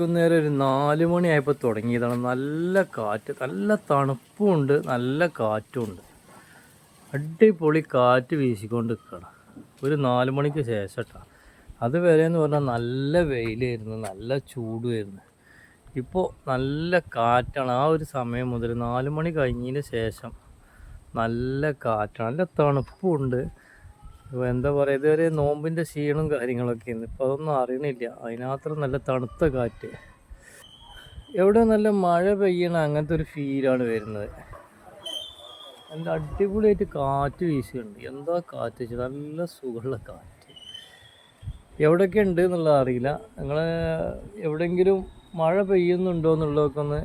വൈകുന്നേരം ഒരു നാല് മണിയായപ്പോൾ തുടങ്ങിയതാണ്. നല്ല കാറ്റ് നല്ല തണുപ്പുമുണ്ട് നല്ല കാറ്റുമുണ്ട് അടിപൊളി കാറ്റ് വീശിക്കൊണ്ട് നിൽക്കുകയാണ് ഒരു നാല് മണിക്ക് ശേഷം അതുവരെ എന്ന് പറഞ്ഞാൽ നല്ല വെയിലായിരുന്നു നല്ല ചൂടുമായിരുന്നു. ഇപ്പോൾ നല്ല കാറ്റാണ്. ആ ഒരു സമയം മുതൽ നാല് മണി കഴിഞ്ഞതിന് ശേഷം നല്ല കാറ്റാണ്. നല്ല തണുപ്പുണ്ട്. ഇപ്പോൾ എന്താ പറയുക ഇതുവരെ നോമ്പിന്റെ കാര്യങ്ങളൊക്കെ ആയിരുന്നു ഇപ്പോൾ അതൊന്നും അറിയണില്ല. അതിനകത്ത് നല്ല തണുത്ത കാറ്റ്. എവിടെ നല്ല മഴ പെയ്യണ അങ്ങനത്തെ ഒരു ഫീലാണ് വരുന്നത്. നല്ല അടിപൊളിയായിട്ട് കാറ്റ് വീശുന്നുണ്ട് എന്താ കാറ്റ് വെച്ചാൽ നല്ല സുഖമുള്ള കാറ്റ്. എവിടെയൊക്കെ ഉണ്ട് എന്നുള്ളത് അറിയില്ല. നിങ്ങൾ എവിടെയെങ്കിലും മഴ പെയ്യുന്നുണ്ടോ എന്നുള്ളതൊക്കെ ഒന്ന്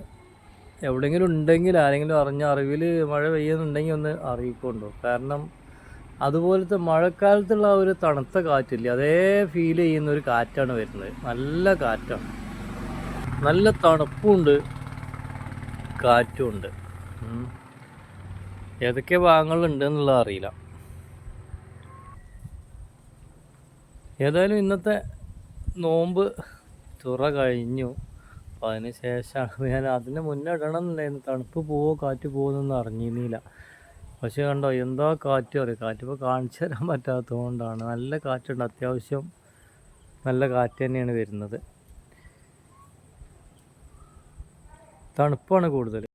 എവിടെയെങ്കിലും ഉണ്ടെങ്കിൽ ആരെങ്കിലും അറിഞ്ഞ അറിവിൽ മഴ പെയ്യുന്നുണ്ടെങ്കിൽ ഒന്ന് അറിയിക്കൊണ്ടോ? കാരണം അതുപോലത്തെ മഴക്കാലത്തുള്ള ഒരു തണുത്ത കാറ്റില്ലേ അതേ ഫീൽ ചെയ്യുന്ന ഒരു കാറ്റാണ് വരുന്നത്. നല്ല കാറ്റാണ്. നല്ല തണുപ്പുണ്ട് കാറ്റുമുണ്ട്. ഏതൊക്കെ ഭാഗങ്ങളുണ്ട് എന്നുള്ളത് അറിയില്ല. ഏതായാലും ഇന്നത്തെ നോമ്പ് തുറ കഴിഞ്ഞു. അപ്പോൾ അതിന് ശേഷമാണ് ഞാൻ അതിന് മുന്നേ ഇടണം എന്നുണ്ടായിരുന്നു തണുപ്പ് പോവോ കാറ്റ് പോകുമെന്നൊന്നും അറിഞ്ഞിരുന്നില്ല. പക്ഷെ കണ്ടോ എന്താ കാറ്റ് അറിയാം കാറ്റ് ഇപ്പോൾ കാണിച്ചു തരാൻ പറ്റാത്തതുകൊണ്ടാണ്. നല്ല കാറ്റുണ്ട് അത്യാവശ്യം നല്ല കാറ്റ് തന്നെയാണ് വരുന്നത്. തണുപ്പാണ് കൂടുതൽ.